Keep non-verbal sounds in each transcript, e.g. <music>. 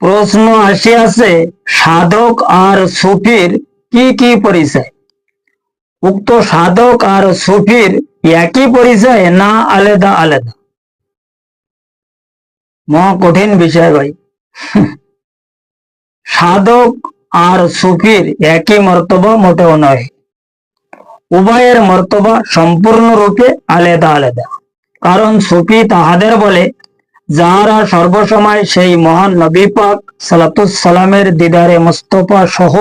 প্রশ্ন আসিয়াছে, সাধক আর সুফির কি কি পরিচয়? উক্ত সাধক আর সুফির একই পরিচয় না আলাদা আলাদা? কঠিন বিষয় ভাই। <laughs> সাধক আর সুফির একই মর্তবা মোটেও নয়। উভয়ের মর্তবা সম্পূর্ণরূপে আলাদা আলাদা। কারণ সুফি তাহাদের বলে যাহারা সর্বসময় সেই মহান নবী পাক সালাতুস সালামের দিদারে মুস্তফা সহ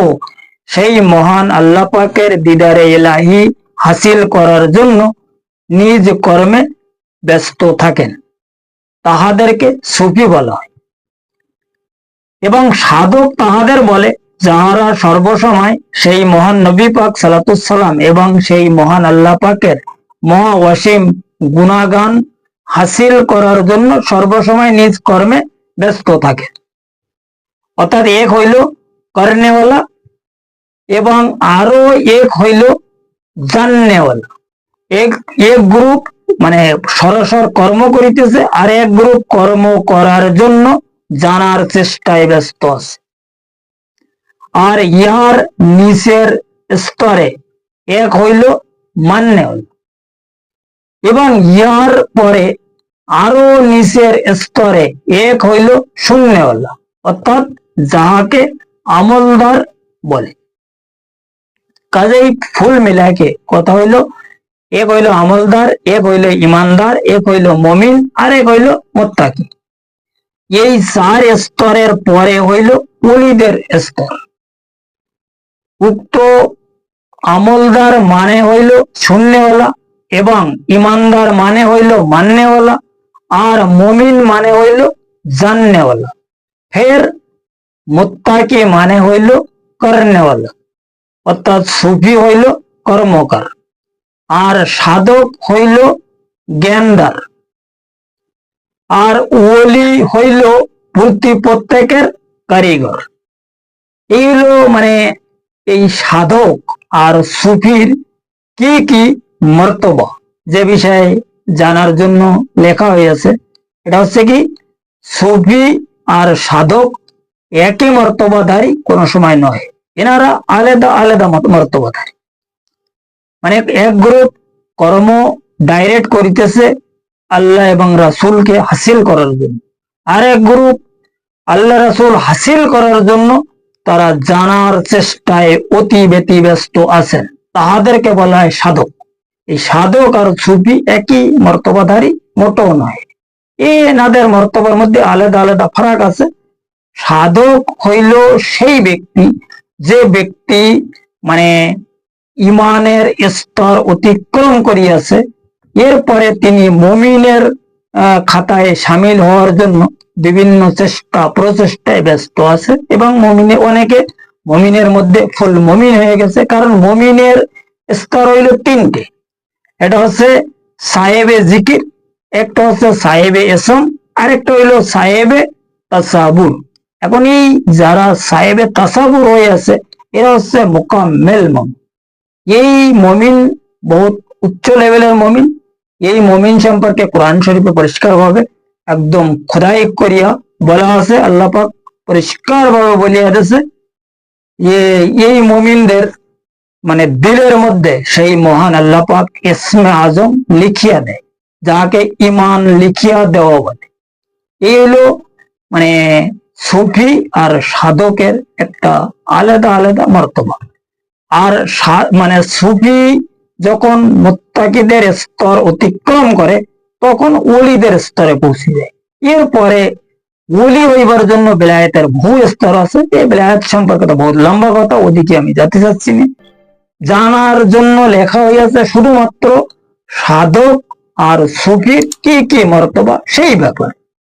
সেই মহান আল্লাহ পাকের দিদারে ইলাহি হাসিল করার জন্য নিজ কর্মে ব্যস্ত থাকেন। তাহাদেরকে সুফি বলা হয়। এবং সাধক তাহাদের বলে, যাহারা সর্বসময় সেই মহান নবী পাক সালাতুস সালাম এবং সেই মহান আল্লাহ পাকের মহা অসীম গুণাগান হাসিল করার জন্য সর্বসময় নিজ কর্মে ব্যস্ত থাকে। অর্থাৎ এক হইল কর্নেওয়ালা এবং আরও এক হইল জাননেওয়ালা। এক এক গ্রুপ মানে সরাসর কর্ম করিতেছে আর এক গ্রুপ কর্ম করার জন্য জানার চেষ্টায় ব্যস্ত আছে। আর ইহার নিচের স্তরে এক হইল মান্যওয়ালা এবং ইহার পরে আরও নিচের স্তরে এক হইল শূন্যওয়ালা, অর্থাৎ যাহাকে আমলদার বলে। কাজেই ফুল মিলাকে কথা হইল এক হইল আমলদার, এক হইল ইমানদার, এক হইল মমিন, আর এক হইল মোত্তাকি। এই চার স্তরের পরে হইল অলিদের স্তর। উক্ত আমলদার মানে হইল শূন্যওয়ালা এবং ইমানদার মানে হইল মান্যওয়ালা আর মমিন মানে হইল জাননেওয়ালা ফের মুত্তাকি মানে হইল কর্নেওয়ালা অর্থাৎ সুফি হইল কর্মকার, আর সাধক হইল জ্ঞানদার, আর ওলি হইল প্রতি প্রত্যেকের কারিগর। এই হলো মানে এই সাধক আর সুফির কি কি মর্তবা। যে বিষয়ে জানার জন্য লেখা হয়েছে এটা হচ্ছে কি, সুফি আর সাধক একই মর্তবাধারী কোনো সময় নয়। এনারা আলাদা আলাদা মর্তবাধারী মানে এক গ্রুপ কর্ম ডাইরেক্ট করিতেছে আল্লাহ এবং রাসূলকে হাসিল করার জন্য। আর এক গ্রুপ আল্লাহ রাসূল হাসিল করার জন্য তারা জানার চেষ্টায় অতি ব্যতি ব্যস্ত আছেন। তাহাদেরকে বলা হয় সাধক। এই সাধক আর সুফি একই মর্তবাধারী মোটেও নয়। এ এনাদের মর্তবার মধ্যে আলাদা আলাদা ফারাক আছে। সাধক হইল সেই ব্যক্তি, যে ব্যক্তি মানে ইমানের স্তর অতিক্রম করিয়াছে। এরপরে তিনি মমিনের খাতায় সামিল হওয়ার জন্য বিভিন্ন চেষ্টা, প্রচেষ্টায় ব্যস্ত আছে এবং মমিনে অনেকে মমিনের মধ্যে ফুল মমিন হয়ে গেছে। কারণ মমিনের স্তর হইল তিনটে। এটা হচ্ছে সাহেবে জিকির, একটা হচ্ছে সাহেবে এসম আরেকটা হইল সাহেবে তাসাবুর। এখন এই যারা সাহেবে তাসাবুর হয়ে আছে, এরা হচ্ছে মোকাম্মেল মমিন। এই মমিন বহুত উচ্চ লেভেলের মমিন। এই মমিন সম্পর্কে কোরআন শরীফে পরিষ্কার ভাবে একদম খোদাই করিয়া বলা আছে, আল্লাহ পাক পরিষ্কার ভাবে বলিয়া দিয়েছে এই মমিনদের মানে দিলের মধ্যে সেই মহান আল্লাহ পাক ইসমে আজম লিখিয়া দেয়, যাকে ইমান লিখিয়া দেওয়া বলে। এই হলো মানে সুফি আর সাধকের একটা আলাদা আলাদা মর্তবা। আর মানে সুফি যখন মুত্তাকিদের স্তর অতিক্রম করে, তখন ওলিদের স্তরে পৌঁছে যায়। এরপরে ওলি হইবার জন্য বেলায়েতের বহু স্তর আছে, এই বেলায়েত সম্পর্কে তো বহুত লম্বা কথা, ওদিকে আমি যেতে চাচ্ছি না। জানার জন্য লেখা হইয়াছে শুধুমাত্র সাধক আর সুফির কি কি মর্তবা সেই ব্যাপার।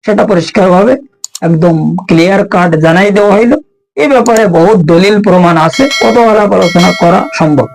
সেটা পরিষ্কার ভাবে একদম ক্লিয়ার কাট জানাই দেওয়া হইল। এ ব্যাপারে বহুত দলিল প্রমাণ আছে। কত আলাপ আলোচনা করা সম্ভব।